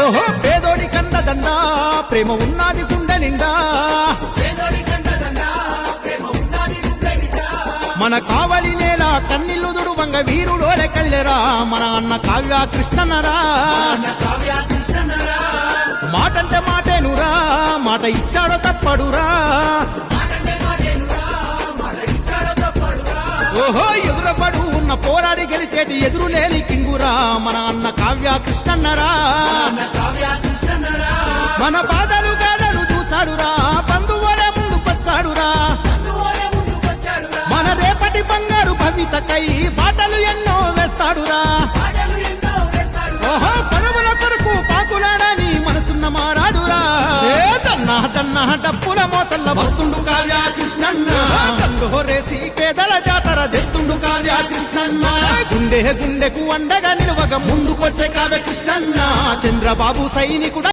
ఓహో పేదోడి కండదండ ప్రేమ ఉన్నది గుండె నిండా. మన కావలి నేల కన్నీళ్ళు వంగ వీరుడోలే కదిలేరా మన అన్న కావ్య కృష్ణన్నరా? మాటంటే మాటేనురా మాట ఇచ్చాడో తప్పడురా. ఓహో పోరాడి గెలిచేటి ఎదురు లేని కింగురా మన అన్న కావ్య కృష్ణన్నరా. మన బాధలు గాథలు చూశాడురా బంధువులే ముందు వచ్చాడురా. మన రేపటి బంగారు భవితకై బాటలు ఎన్నో వేస్తాడురా. ఓహో పదవుల కొరకు పాకులాడని మనసున్న మారాడురా. దన్నా దన్నా డప్పుల మోతల్ల వస్తుండు కావ్య కృష్ణన్న. దండు హొరేసి పేదల జాతర తెస్తుండు కావ్య కృష్ణన్న. దేహ గుండెకు అండగా నిలువగా ముందుకొచ్చే కావ్య కృష్ణన్న చంద్రబాబు సైనికుడ